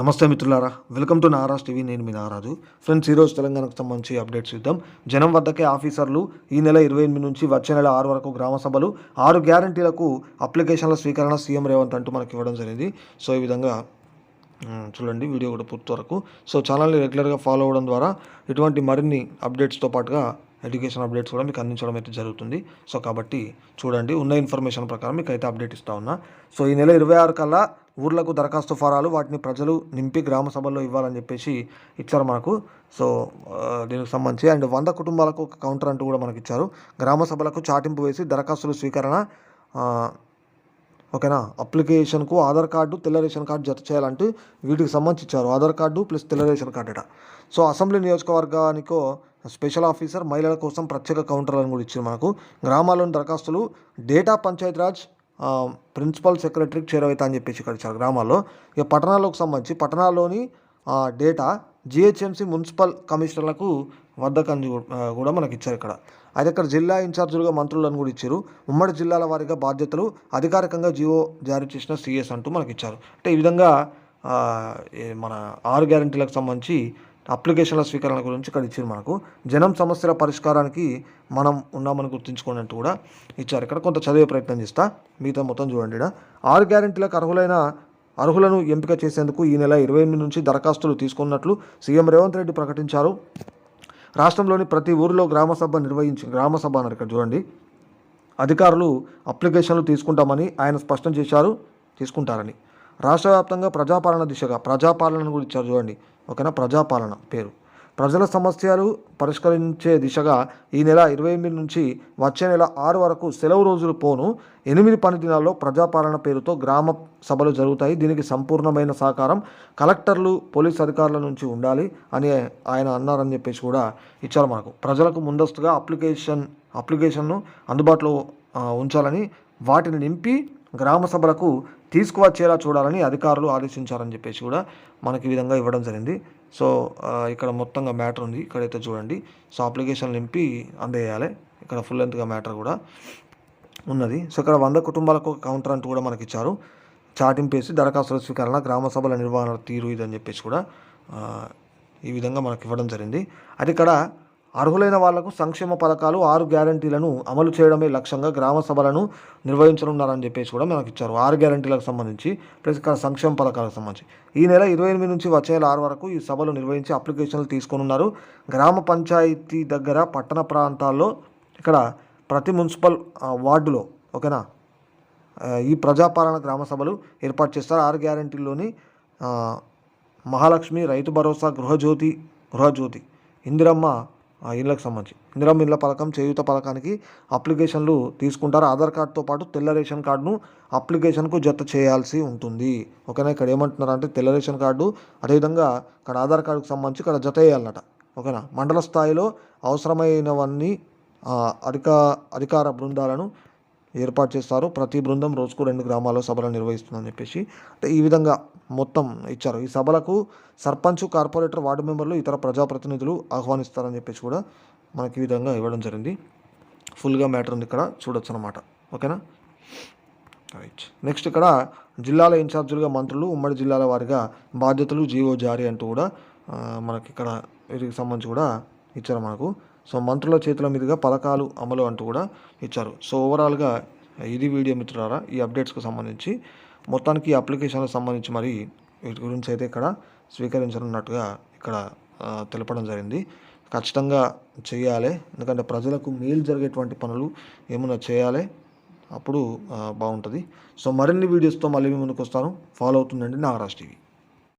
నమస్తే మిత్రులారా welcome to Naraj TV. నేను మీ నారాజు. ఫ్రెండ్స్ ఈరోజు తెలంగాణకు సంబంధించి అప్డేట్స్ ఇద్దాం జనం వద్దకే ఆఫీసర్లు ఈ నెల ఇరవై ఎనిమిది నుంచి వచ్చే నెల ఆరు వరకు గ్రామ సభలు ఆరు గ్యారంటీలకు అప్లికేషన్ల స్వీకరణ సీఎం రేవంత్ అంటూ మనకి ఇవ్వడం జరిగింది. సో ఈ విధంగా చూడండి వీడియో కూడా పూర్తి వరకు. సో ఛానల్ని రెగ్యులర్గా ఫాలో అవ్వడం ద్వారా ఇటువంటి మరిన్ని అప్డేట్స్తో పాటుగా ఎడ్యుకేషన్ అప్డేట్స్ కూడా మీకు అందించడం అయితే జరుగుతుంది. సో కాబట్టి చూడండి ఉన్న ఇన్ఫర్మేషన్ ప్రకారం మీకు అయితే అప్డేట్ ఇస్తా ఉన్నా. సో ఈ నెల ఇరవై ఆరు కల్లా ఊర్లకు దరఖాస్తు ఫారాలు వాటిని ప్రజలు నింపి గ్రామ సభల్లో ఇవ్వాలని చెప్పేసి ఇచ్చారు మనకు. సో దీనికి సంబంధించి అండ్ వంద కుటుంబాలకు ఒక కౌంటర్ అంటూ కూడా మనకి ఇచ్చారు గ్రామ సభలకు చాటింపు వేసి దరఖాస్తుల స్వీకరణ ఓకేనా? అప్లికేషన్కు ఆధార్ కార్డు తెల్ల రేషన్ కార్డు జత చేయాలంటూ వీటికి సంబంధించి ఇచ్చారు. ఆధార్ కార్డు ప్లస్ తెల్ల రేషన్ కార్డు ఇట సో అసెంబ్లీ నియోజకవర్గానికో స్పెషల్ ఆఫీసర్ మహిళల కోసం ప్రత్యేక కౌంటర్లను కూడా ఇచ్చారు మనకు. గ్రామాల్లోని దరఖాస్తులు డేటా పంచాయతీరాజ్ ప్రిన్సిపల్ సెక్రటరీకి చేరవైతా అని చెప్పేసి ఇక్కడ ఇచ్చారు గ్రామాల్లో. ఇక పట్టణాలకు సంబంధించి పట్టణాల్లోని డేటా జిహెచ్ఎంసీ మున్సిపల్ కమిషనర్లకు వర్ధకాన్ని కూడా మనకి ఇచ్చారు ఇక్కడ. అయితే ఇక్కడ జిల్లా ఇన్ఛార్జీలుగా మంత్రులను కూడా ఇచ్చారు. ఉమ్మడి జిల్లాల వారీగా బాధ్యతలు అధికారికంగా జీవో జారీ చేసిన సిఎస్ అంటూ మనకి ఇచ్చారు అంటే ఈ విధంగా మన ఆరు గ్యారంటీలకు సంబంధించి అప్లికేషన్ల స్వీకరణ గురించి ఇక్కడ ఇచ్చారు మనకు. జనం సమస్యల పరిష్కారానికి మనం ఉన్నామని గుర్తుంచుకోండి అంటూ కూడా ఇచ్చారు ఇక్కడ. కొంత చదివే ప్రయత్నం చేస్తా. మిగతా మొత్తం చూడండి ఆరు గ్యారంటీలకు అర్హులైన అర్హులను ఎంపిక చేసేందుకు ఈ నెల ఇరవై ఎనిమిది నుంచి దరఖాస్తులు తీసుకున్నట్లు సీఎం రేవంత్ రెడ్డి ప్రకటించారు. రాష్ట్రంలోని ప్రతి ఊరిలో గ్రామ సభ నిర్వహించి గ్రామ సభ అన్నారు ఇక్కడ చూడండి. అధికారులు అప్లికేషన్లు తీసుకుంటామని ఆయన స్పష్టం చేశారు తీసుకుంటారని. రాష్ట్ర వ్యాప్తంగా ప్రజాపాలన దిశగా ప్రజాపాలన కూడా ఇచ్చారు చూడండి. ఓకేనా? ప్రజాపాలన పేరు. ప్రజల సమస్యలు పరిష్కరించే దిశగా ఈ నెల ఇరవై ఎనిమిది నుంచి వచ్చే నెల ఆరు వరకు సెలవు రోజులు పోను. ఎనిమిది పని దినాల్లో ప్రజాపాలన పేరుతో గ్రామ సభలు జరుగుతాయి. దీనికి సంపూర్ణమైన సహకారం కలెక్టర్లు పోలీస్ అధికారుల నుంచి ఉండాలి అని ఆయన అన్నారని చెప్పేసి కూడా ఇచ్చారు మనకు. ప్రజలకు ముందస్తుగా అప్లికేషన్ అప్లికేషన్ను అందుబాటులో ఉంచాలని వాటిని నింపి గ్రామ సభలకు తీసుకువచ్చేలా చూడాలని అధికారులు ఆదేశించారని చెప్పేసి కూడా మనకి ఈ విధంగా ఇవ్వడం జరిగింది. సో ఇక్కడ మొత్తంగా మ్యాటర్ ఉంది. ఇక్కడైతే చూడండి. సో అప్లికేషన్ నింపి అందజేయాలి. ఇక్కడ ఫుల్ లెంత్గా మ్యాటర్ కూడా ఉన్నది. సో ఇక్కడ వంద కుటుంబాలకు కౌంటర్ అంటూ కూడా మనకి ఇచ్చారు. చాటింపేసి దరఖాస్తుల స్వీకరణ గ్రామ సభల నిర్వహణ తీరు ఇదని చెప్పేసి కూడా ఈ విధంగా మనకి ఇవ్వడం జరిగింది. అది ఇక్కడ అర్హులైన వాళ్ళకు సంక్షేమ పథకాలు ఆరు గ్యారంటీలను అమలు చేయడమే లక్ష్యంగా గ్రామ సభలను నిర్వహించనున్నారని చెప్పేసి కూడా మనకి ఇచ్చారు. ఆరు గ్యారంటీలకు సంబంధించి ప్లస్ ఇక్కడ సంక్షేమ పథకాలకు సంబంధించి. ఈ నెల ఇరవై ఎనిమిది నుంచి వచ్చే నెల ఆరు వరకు ఈ సభలు నిర్వహించి అప్లికేషన్లు తీసుకోనున్నారు. గ్రామ పంచాయతీ దగ్గర పట్టణ ప్రాంతాల్లో ఇక్కడ ప్రతి మున్సిపల్ వార్డులో ఓకేనా? ఈ ప్రజాపాలన గ్రామ సభలు ఏర్పాటు చేస్తారు. ఆరు గ్యారంటీల్లోని మహాలక్ష్మి రైతు భరోసా గృహజ్యోతి గృహజ్యోతి ఇందిరమ్మ ఇళ్ళకి సంబంధించి. ఇందిరమ్మ ఇళ్ళ పథకం చేయూత పథకానికి అప్లికేషన్లు తీసుకుంటారు? ఆధార్ కార్డుతో పాటు తెల్ల రేషన్ కార్డును అప్లికేషన్కు జత చేయాల్సి ఉంటుంది. ఓకేనా? ఇక్కడ ఏమంటున్నారు అంటే తెల్ల రేషన్ కార్డు అదేవిధంగా ఇక్కడ ఆధార్ కార్డుకు సంబంధించి ఇక్కడ జత చేయాలన్నట ఓకేనా? మండల స్థాయిలో అవసరమైనవన్నీ అధిక అధికార బృందాలను ఏర్పాటు చేస్తారు. ప్రతి బృందం రోజుకు రెండు గ్రామాల్లో సభలు నిర్వహిస్తుందని చెప్పేసి అంటే ఈ విధంగా మొత్తం ఇచ్చారు. ఈ సభలకు సర్పంచ్ కార్పొరేటర్ వార్డు మెంబర్లు ఇతర ప్రజాప్రతినిధులు ఆహ్వానిస్తారని చెప్పేసి కూడా మనకి ఈ విధంగా ఇవ్వడం జరిగింది. ఫుల్గా మ్యాటర్ ఉంది ఇక్కడ చూడొచ్చు అనమాట ఓకేనా? రైట్. నెక్స్ట్ ఇక్కడ జిల్లాల ఇన్ఛార్జీలుగా మంత్రులు ఉమ్మడి జిల్లాల వారిగా బాధ్యతలు జీవో జారీ అంటూ కూడా మనకి ఇక్కడ వీటికి సంబంధించి కూడా ఇచ్చారు మనకు. సో మంత్రుల చేతుల మీదుగా పథకాలు అమలు అంటూ కూడా ఇచ్చారు. సో ఓవరాల్గా ఇది వీడియో మిత్రులారా ఈ అప్డేట్స్కి సంబంధించి మొత్తానికి ఈ అప్లికేషన్లకు సంబంధించి మరి వీటి గురించి అయితే ఇక్కడ స్వీకరించనున్నట్టుగా ఇక్కడ తెలపడం జరిగింది. ఖచ్చితంగా చేయాలి. ఎందుకంటే ప్రజలకు మేలు జరిగేటువంటి పనులు ఏమైనా చేయాలి అప్పుడు బాగుంటుంది. సో మరిన్ని వీడియోస్తో మళ్ళీ మీ ముందుకు వస్తాను. ఫాలో అవుతుందండి నాగరాజ్ టీవీ.